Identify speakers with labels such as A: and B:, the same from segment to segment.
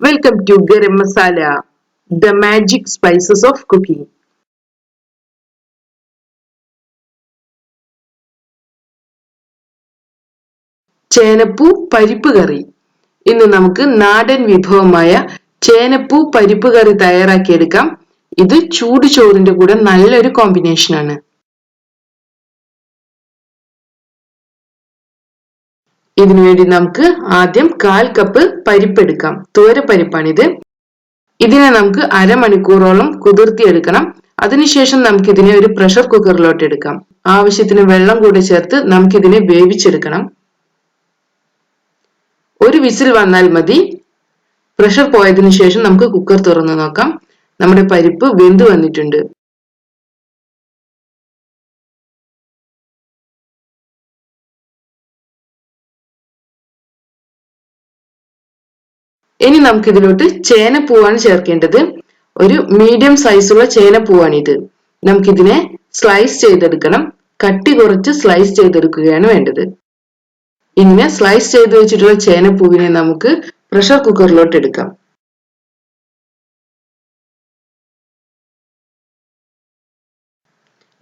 A: Welcome to Garam Masala, the magic spices of cooking. ചേനപ്പൂ പരിപ്പ് കറി. ഇന്ന് നമുക്ക് നാടൻ വിഭവമായ ചേനപ്പൂ പരിപ്പ് കറി തയ്യാറാക്കിയെടുക്കാം. ഇത് ചൂട് ചോറിന്റെ കൂടെ നല്ലൊരു കോമ്പിനേഷനാണ് ഇതിനു വേണ്ടി നമുക്ക് ആദ്യം കാൽ കപ്പ് പരിപ്പെടുക്കാം തോരപ്പരിപ്പാണിത് ഇതിനെ നമുക്ക് അരമണിക്കൂറോളം കുതിർത്തിയെടുക്കണം. അതിനുശേഷം നമുക്ക് ഇതിനെ ഒരു പ്രഷർ കുക്കറിലോട്ട് എടുക്കാം. ആവശ്യത്തിന് വെള്ളം കൂടി ചേർത്ത് നമുക്കിതിനെ വേവിച്ചെടുക്കണം. ഒരു വിസിൽ വന്നാൽ മതി. പ്രഷർ പോയതിനു ശേഷം നമുക്ക് കുക്കർ തുറന്നു നോക്കാം. നമ്മുടെ പരിപ്പ് വെന്ത് വന്നിട്ടുണ്ട്. ഇനി നമുക്ക് ഇതിലോട്ട് ചേനപ്പൂവാണ് ചേർക്കേണ്ടത്. ഒരു മീഡിയം സൈസുള്ള ചേനപ്പൂവാണിത് നമുക്കിതിനെ സ്ലൈസ് ചെയ്തെടുക്കണം. കട്ടി കുറച്ച് സ്ലൈസ് ചെയ്തെടുക്കുകയാണ് വേണ്ടത്. ഇങ്ങനെ സ്ലൈസ് ചെയ്ത് വെച്ചിട്ടുള്ള ചേനപ്പൂവിനെ നമുക്ക് പ്രഷർ കുക്കറിലോട്ട് എടുക്കാം.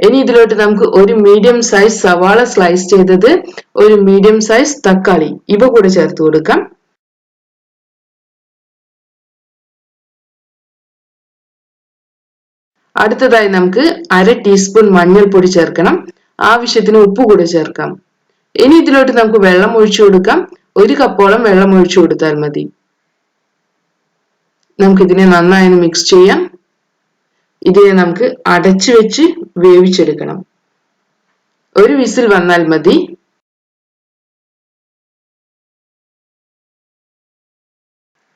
A: ഇനി ഇതിലോട്ട് നമുക്ക് ഒരു മീഡിയം സൈസ് സവാള സ്ലൈസ് ചെയ്തത് ഒരു മീഡിയം സൈസ് തക്കാളി. ഇവ കൂടെ ചേർത്ത് കൊടുക്കാം. അടുത്തതായി നമുക്ക് അര ടീസ്പൂൺ മഞ്ഞൾപ്പൊടി ചേർക്കണം. ആവശ്യത്തിന് ഉപ്പ് കൂടെ ചേർക്കാം. ഇനി ഇതിലോട്ട് നമുക്ക് വെള്ളം ഒഴിച്ചു കൊടുക്കാം. ഒരു കപ്പോളം വെള്ളം ഒഴിച്ചു കൊടുത്താൽ മതി. നമുക്ക് ഇതിനെ നന്നായി മിക്സ് ചെയ്യാം. ഇതിനെ നമുക്ക് അടച്ചു വെച്ച് വേവിച്ചെടുക്കണം. ഒരു വിസിൽ വന്നാൽ മതി.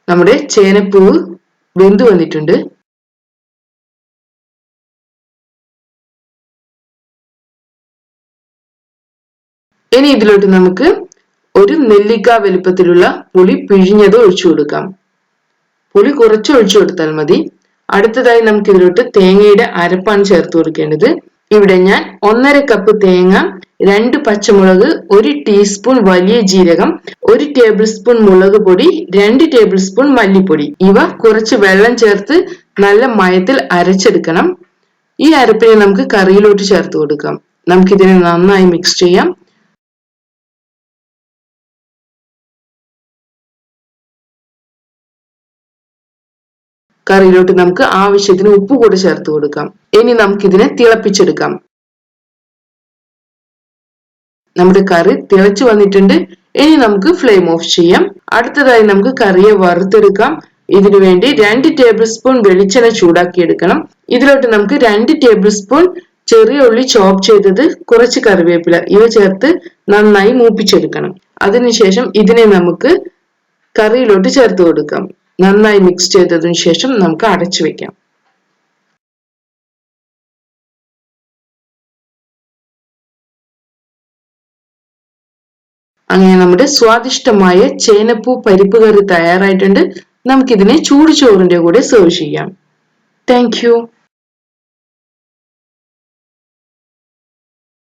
A: നമ്മുടെ ചേനപ്പൂവ് വെന്തു വന്നിട്ടുണ്ട്. ഇനി ഇതിലോട്ട് നമുക്ക് ഒരു നെല്ലിക്ക വലുപ്പത്തിലുള്ള പുളി പിഴിഞ്ഞത് ഒഴിച്ചു കൊടുക്കാം. പുളി കുറച്ച് ഒഴിച്ചു കൊടുത്താൽ മതി. അടുത്തതായി നമുക്ക് ഇതിലോട്ട് തേങ്ങയുടെ അരപ്പാണ് ചേർത്ത് കൊടുക്കേണ്ടത്. ഇവിടെ ഞാൻ ഒന്നര കപ്പ് തേങ്ങ രണ്ട് പച്ചമുളക് ഒരു ടീസ്പൂൺ വലിയ ജീരകം ഒരു ടേബിൾ സ്പൂൺ മുളക് പൊടി രണ്ട് ടേബിൾ സ്പൂൺ മല്ലിപ്പൊടി. ഇവ കുറച്ച് വെള്ളം ചേർത്ത് നല്ല മയത്തിൽ അരച്ചെടുക്കണം. ഈ അരപ്പിനെ നമുക്ക് കറിയിലോട്ട് ചേർത്ത് കൊടുക്കാം. നമുക്കിതിനെ നന്നായി മിക്സ് ചെയ്യാം. കറിയിലോട്ട് നമുക്ക് ആവശ്യത്തിന് ഉപ്പ് കൂടെ ചേർത്ത് കൊടുക്കാം. ഇനി നമുക്കിതിനെ തിളപ്പിച്ചെടുക്കാം. നമ്മുടെ കറി തിളച്ചു വന്നിട്ടുണ്ട്. ഇനി നമുക്ക് ഫ്ലെയിം ഓഫ് ചെയ്യാം. അടുത്തതായി നമുക്ക് കറിയെ വറുത്തെടുക്കാം. ഇതിനു വേണ്ടി രണ്ട് ടേബിൾ സ്പൂൺ വെളിച്ചെണ്ണ ചൂടാക്കിയെടുക്കണം. ഇതിലോട്ട് നമുക്ക് രണ്ട് ടേബിൾ സ്പൂൺ ചെറിയ ഉള്ളി ചോപ്പ് ചെയ്തത് കുറച്ച് കറിവേപ്പില. ഇവ ചേർത്ത് നന്നായി മൂപ്പിച്ചെടുക്കണം. അതിനുശേഷം ഇതിനെ നമുക്ക് കറിയിലോട്ട് ചേർത്ത് കൊടുക്കാം. നന്നായി മിക്സ് ചെയ്തതിനു ശേഷം നമുക്ക് അടച്ചു വെക്കാം. അങ്ങനെ നമ്മുടെ സ്വാദിഷ്ടമായ ചേനപ്പൂ പരിപ്പ് കറി തയ്യാറായിട്ടുണ്ട്. നമുക്കിതിനെ ചൂട് ചോറിന്റെ കൂടെ സെർവ് ചെയ്യാം. താങ്ക്